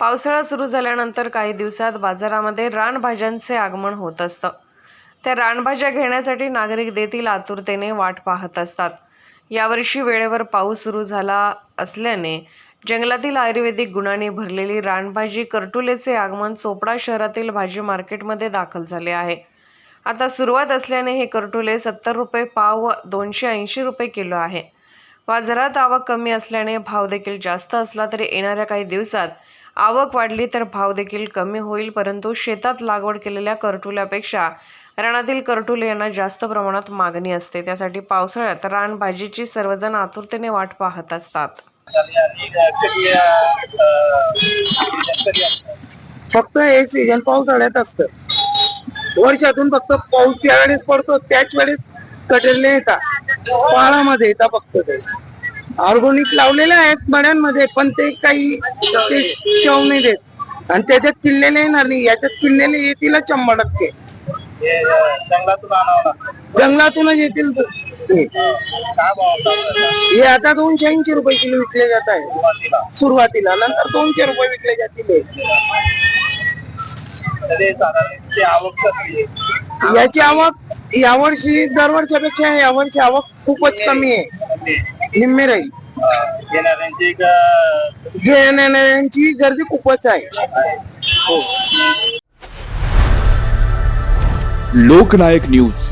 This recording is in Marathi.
पावसाळा सुरू झाल्यानंतर काही दिवसात बाजारामध्ये रानभाज्यांचे आगमन होत असतं. त्या रानभाज्या घेण्यासाठी नागरिक देतील आतुरतेने वाट पाहत असतात. यावर्षी वेळेवर पाऊस सुरू झाला असल्याने जंगलातील आयुर्वेदिक गुणांनी भरलेली रानभाजी करटुलेचे आगमन चोपडा शहरातील भाजी मार्केटमध्ये दाखल झाले आहे. आता सुरुवात असल्याने हे करटुले सत्तर रुपये पाव व दोनशे ऐंशी रुपये किलो आहे. बाजारात आवक कमी असल्याने भाव देखील जास्त असला तरी येणाऱ्या काही दिवसात आवक वाढली तर भाव देखील कमी होईल परंतु शेतात लागवड केलेल्या करटुल्यापेक्षा रानातील करटुले यांना जास्त प्रमाणात मागणी असते. त्यासाठी पावसाळ्यात रानभाजीची सर्वजण आतुरतेने वाट पाहत असतात. फक्त हे सीझन पावसाळ्यात असतं. वर्षातून फक्त पाऊस ज्या वेळेस पडतो त्याच वेळेस कटेल येतात पाळामध्ये येतात फक्त ते. ऑर्गोनिक लावलेले आहेत बड्यांमध्ये पण ते काही ते चव नाही देत. आणि त्याच्यात किल्लेले येणार नाही. याच्यात किल्लेले येतीलच शंभर टक्के. जंगलातूनच येतील ते. हे आता दोनशे ऐंशी रुपये किलो विकले जात आहे. सुरुवातीला. नंतर दोनशे रुपये विकले जातील आहे. याची आवक यावर्षी दरवर्षापेक्षा यावर्षी आवक खूपच कमी आहे. निम्मे राहील. अं, घेणाऱ्यांची एक, अं, घेणाऱ्यांची गर्दी खूपच आहे. लोकनायक न्यूज.